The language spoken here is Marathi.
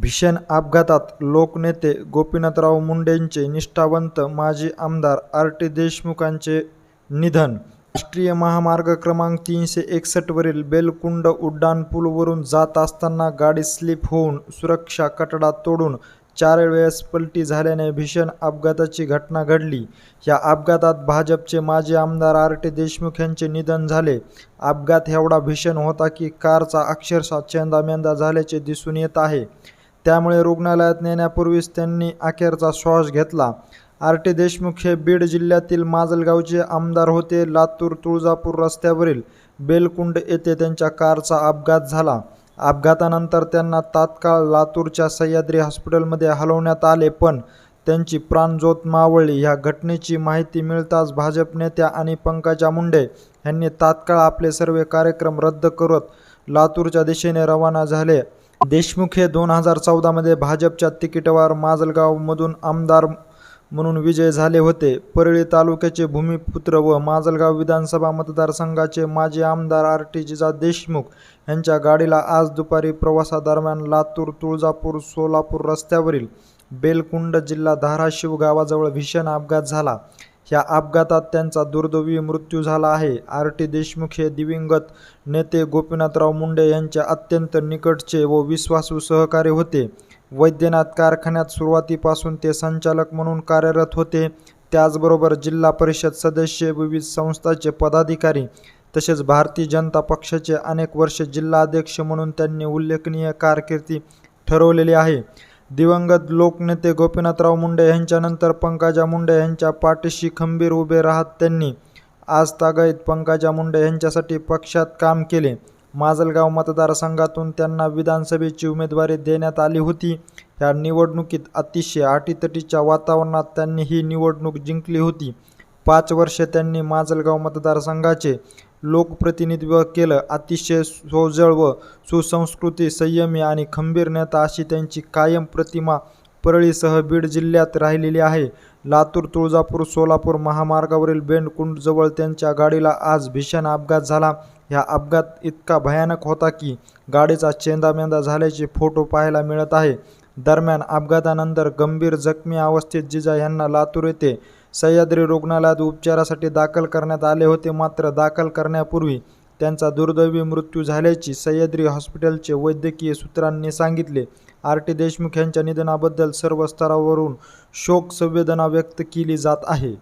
भीषण अपघातात लोकनेते गोपीनाथराव मुंडेंचे निष्ठावंत माजी आमदार आर टी देशमुखांचे निधन. राष्ट्रीय महामार्ग क्रमांक तीनशे एकसष्टवरील बेलकुंड उड्डाणपूलवरून जात असताना गाडी स्लिप होऊन सुरक्षा कटडा तोडून चार वेळेस पलटी झाल्याने भीषण अपघाताची घटना घडली. या अपघातात भाजपचे माजी आमदार आर टी देशमुख यांचे निधन झाले. अपघात एवढा भीषण होता की कारचा अक्षरशः चेंदामेंदा झाल्याचे दिसून येत आहे. त्यामुळे रुग्णालयात नेण्यापूर्वीच त्यांनी अखेरचा श्वास घेतला. आर. टी. देशमुख हे बीड जिल्ह्यातील माजलगावचे आमदार होते. लातूर तुळजापूर रस्त्यावरील बेलकुंड येथे त्यांच्या कारचा अपघात झाला. अपघातानंतर त्यांना तात्काळ लातूरच्या सह्याद्री हॉस्पिटलमध्ये हलवण्यात आले पण त्यांची प्राणज्योत मावळली. ह्या घटनेची माहिती मिळताच भाजप नेत्या आणि पंकजा मुंडे यांनी तात्काळ आपले सर्व कार्यक्रम रद्द करत लातूरच्या दिशेने रवाना झाले. देशमुख हे दोन हजार चौदामध्ये भाजपच्या तिकिटावर माजलगावमधून आमदार म्हणून विजय झाले होते. परळी तालुक्याचे भूमिपुत्र व माजलगाव विधानसभा मतदारसंघाचे माजी आमदार आर टी जिजा देशमुख यांच्या गाडीला आज दुपारी प्रवासादरम्यान लातूर तुळजापूर सोलापूर रस्त्यावरील बेलकुंड जिल्हा धाराशिव गावाजवळ भीषण अपघात झाला. या अपघातात त्यांचा दुर्दैवी मृत्यू झाला आहे. आर. टी. देशमुख हे दिवंगत नेते गोपीनाथराव मुंडे यांचे अत्यंत निकटचे व विश्वासू सहकारी होते. वैद्यनाथ कारखान्यात सुरुवातीपासून ते संचालक म्हणून कार्यरत होते. त्याचबरोबर जिल्हा परिषद सदस्य विविध संस्थांचे पदाधिकारी तसेच भारतीय जनता पक्षाचे अनेक वर्ष जिल्हाध्यक्ष म्हणून त्यांनी उल्लेखनीय कारकिर्दी ठरवलेली आहे. दिवंगत लोकनेते गोपीनाथराव मुंडे यांच्यानंतर पंकजा मुंडे यांच्या पाठीशी खंबीर उभे राहत त्यांनी आज तागायत पंकजा मुंडे यांच्यासाठी पक्षात काम केले. माजलगाव मतदारसंघातून त्यांना विधानसभेची उमेदवारी देण्यात आली होती. या निवडणुकीत अतिशय अटीतटीच्या वातावरणात त्यांनी ही निवडणूक जिंकली होती. पाच वर्षे त्यांनी माजलगाव मतदारसंघाचे लोकप्रतिनिधित्व केलं. अतिशय सोजळ व सुसंस्कृती संयमी आणि खंबीर नेता अशी त्यांची कायम प्रतिमा परळीसह बीड जिल्ह्यात राहिलेली आहे. लातूर तुळजापूर सोलापूर महामार्गावरील बेंडकुंडजवळ त्यांच्या गाडीला आज भीषण अपघात झाला. ह्या अपघात इतका भयानक होता की गाडीचा चेंदामेंदा झाल्याचे फोटो पाहायला मिळत आहे. दरम्यान अपघातानंतर गंभीर जखमी अवस्थेत जिजा यांना लातूर येथे सह्याद्री रुग्णालयात उपचारासाठी दाखल करण्यात आले होते. मात्र दाखल करण्यापूर्वी त्यांचा दुर्दैवी मृत्यू झाल्याची सह्याद्री हॉस्पिटलचे वैद्यकीय सूत्रांनी सांगितले. आर. टी. देशमुख यांच्या निधनाबद्दल सर्व स्तरावरून शोक संवेदना व्यक्त केली जात आहे.